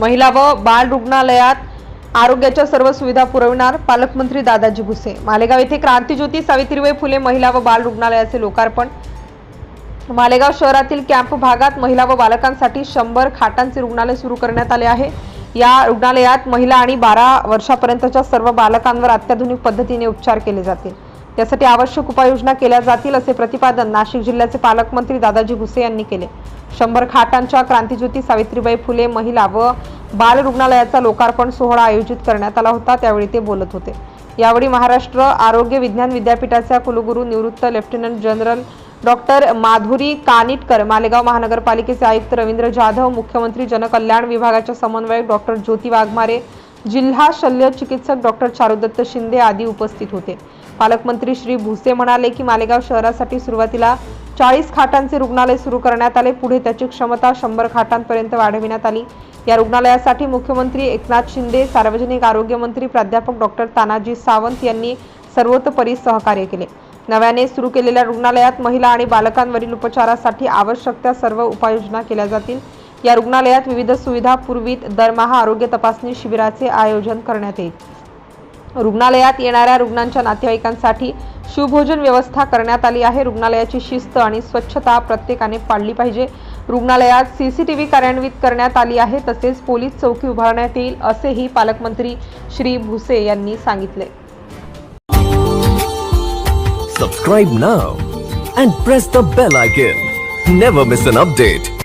महिला व बाल रुग्णालयात आरोग्याच्या सर्व सुविधा पुरविणार पालकमंत्री दादाजी भुसे. मालेगाव येथे क्रांतीज्योती सावित्रीबाई फुले महिला व बाल रुग्णालयाचे लोकार्पण. मालेगाव शहरातील कॅम्प भागात महिला व बालकांसाठी शंभर खाटांचे रुग्णालय सुरू करण्यात आले आहे. या रुग्णालयात महिला आणि बारा वर्षापर्यंतच्या सर्व बालकांवर अत्याधुनिक पद्धतीने उपचार केले जातील. त्यासाठी आवश्यक उपाययोजना केल्या जातील असे प्रतिपादन नाशिक जिल्ह्याचे पालकमंत्री दादाजी भुसे यांनी केले. शंभर खाटांच्या क्रांतीज्योती सावित्रीबाई फुले महिला व बाल रुग्णालयाचा लोकार्पण सोहळा आयोजित करण्यात आला होता त्यावेळी ते बोलत होते. यावेळी महाराष्ट्र आरोग्य विज्ञान विद्यापीठाच्या कुलगुरू निवृत्त lieutenant general doctor Madhuri Kanitkar Malegaon महानगरपालिकेचे आयुक्त रवींद्र जाधव मुख्यमंत्री जनकल्याण विभागाच्या समन्वयक डॉक्टर ज्योती वाघमारे जिल्हा शल्य चिकित्सक डॉक्टर चारुदत्त शिंदे आदी उपस्थित होते. पालकमंत्री श्री भुसे म्हणाले की मालेगाव शहरासाठी सुरुवातीला चाळीस खाटांचे रुग्णालय सुरू करण्यात आले. पुढे त्याची क्षमता शंभर खाटांपर्यंत वाढविण्यात आली. या रुग्णालयासाठी मुख्यमंत्री एकनाथ शिंदे सार्वजनिक आरोग्य मंत्री प्राध्यापक डॉक्टर तानाजी सावंत यांनी सर्वतोपरी सहकार्य केले. नव्याने सुरू केलेल्या रुग्णालयात महिला आणि बालकांवरील उपचारासाठी आवश्यक त्या सर्व उपाययोजना केल्या जातील. या रुग्णालयात विविध सुविधा पुरवीत दरमहा आरोग्य तपासणी शिबिराचे आयोजन करण्यात येईल. रुग्णालयात येणाऱ्या रुग्णांच्या नातेवाईकांसाठी शिवभोजन व्यवस्था करण्यात आली आहे. रुग्णालयाची शिस्त आणि स्वच्छता प्रत्येकाने पाळली पाहिजे. रुग्णालयात सीसीटीव्ही कार्यान्वित करण्यात आली आहे. तसेच पोलीस चौकी उभारण्यात येईल असेही पालकमंत्री श्री भुसे यांनी सांगितले. Subscribe now and press the bell icon never miss an update